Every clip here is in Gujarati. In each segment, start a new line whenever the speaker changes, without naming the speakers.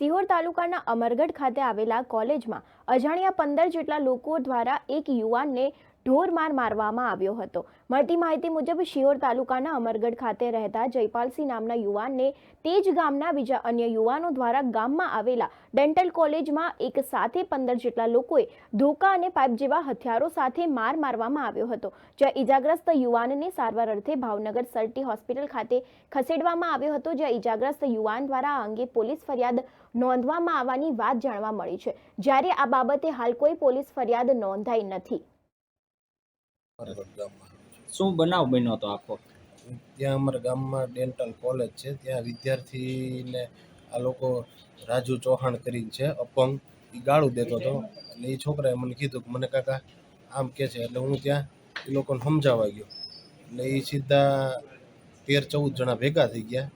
સિહોર તાલુકાના અમરગઢ ખાતે આવેલા કોલેજમાં અજાણ્યા પંદર જેટલા લોકો દ્વારા એક યુવાનને ઢોરમાર મારવામાં આવ્યો હતો. મળતી માહિતી મુજબ શિહોર તાલુકાના અમરગઢ ખાતે રહેતા જયપાલસિંહ નામના યુવાનને તે જ ગામના બીજા અન્ય યુવાનો દ્વારા ગામમાં આવેલા ડેન્ટલ કોલેજમાં એક સાથે પંદર જેટલા લોકોએ ધોકા અને પાઇપ જેવા હથિયારો સાથે માર મારવામાં આવ્યો હતો. જ્યાં ઈજાગ્રસ્ત યુવાનને સારવાર અર્થે ભાવનગર સર્ટી હોસ્પિટલ ખાતે ખસેડવામાં આવ્યો હતો, જ્યાં ઈજાગ્રસ્ત યુવાન દ્વારા આ અંગે પોલીસ ફરિયાદ નોંધવામાં આવવાની વાત જાણવા મળી છે. જ્યારે આ બાબતે હાલ કોઈ પોલીસ ફરિયાદ નોંધાઈ નથી.
ગામમાં.
શું બનાવ બન્યો હતો આખો?
ત્યાં અમારા ગામમાં ડેન્ટલ કોલેજ છે. ત્યાં વિદ્યાર્થીને આ લોકો રાજુ ચૌહાણ કરીને છે અપંગ. એ ગાળું દેતો હતો એટલે એ છોકરાએ મને કીધું કે મને કાકા આમ કે છે એટલે હું ત્યાં એ લોકોને સમજાવવા ગયો. એટલે એ સીધા તેર ચૌદ જણા ભેગા થઈ ગયા.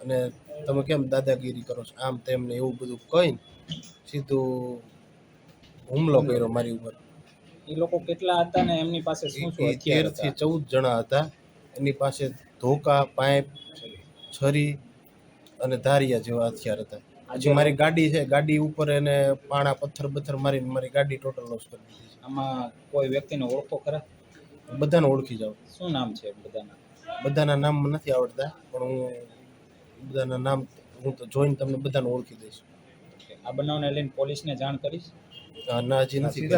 અને તમે કેમ દાદાગીરી કરો છો? આમ તેમને એવું બધું કહીને સીધું હુમલો કર્યો મારી ઉપર.
એ લોકો કેટલા હતા ને એમની પાસે શું શું હથિયારથી
ચૌદ જણા હતા. એની પાસે ધોકા પાઇપ છરી અને ધારિયા જેવા હથિયાર હતા. આજે મારી ગાડી છે. ગાડી ઉપર એને પાણા પથ્થર પથ્થર મારીને મારી ગાડી ટોટલ લોસ કરી દીધી છે.
આમાં કોઈ વ્યક્તિને ઓળખો ખરા?
બધાને ઓળખી જાવ
શું નામ છે બધાના?
બધાના નામ મને નથી આવડતા પણ હું બધાના નામ હું તો જોઈને તમને બધાને ઓળખી દઈશ.
આ બનાવને લઈને પોલીસને જાણ કરીશ?
ના હજી નથી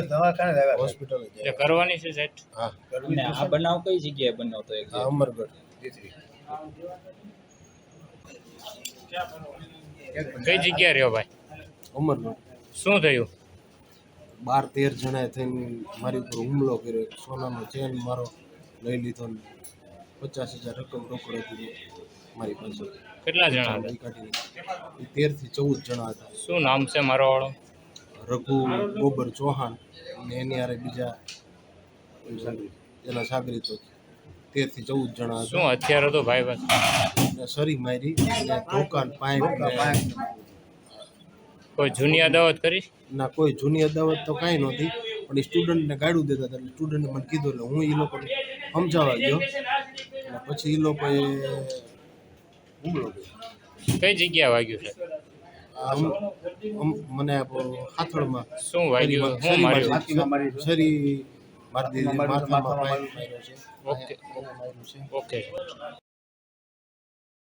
હોસ્પિટલ
જે કરવાની છે સેટ?
હા.
અને આ બનાવ કઈ જગ્યાએ બન્યો હતો એક?
અમરગઢ.
કઈ જગ્યા રહ્યો ભાઈ?
અમરગઢ.
શું થયું?
બાર તેર જણાએ થઈને મારી ઉપર હુમલો કર્યો. સોનાનો ચેન મારો લઈ લીધો ને પચાસ હજાર રકમ રોકડ હતી મારી પાસે
કેટલા જણા
કાઢી તેરથી ચૌદ જણા હતા.
શું નામ છે મારો વાળો?
રઘુ ગોબર ચૌહાણ અને એની હારે બીજા એના સાગરીતો તેરથી ચૌદ જણા
શું
હતા
તો ભાઈ બસ.
સરી મારી ધોકાન પાઇપ
કોઈ જૂની અદાવત કરી?
ના કોઈ જૂની અદાવત તો કાંઈ નહોતી પણ એ સ્ટુડન્ટને ગાડું દેતા હતા એટલે સ્ટુડન્ટે મને કીધું એટલે હું એ લોકોને સમજાવવા ગયો. પછી એ લોકોએ હુમલો કર્યો.
કઈ જગ્યા વાગ્યું છે?
મને હાથળમાં
શું વાગ્યું? શું
મારી શરી મારી માથામાં છે.
ઓકે. ઓકે.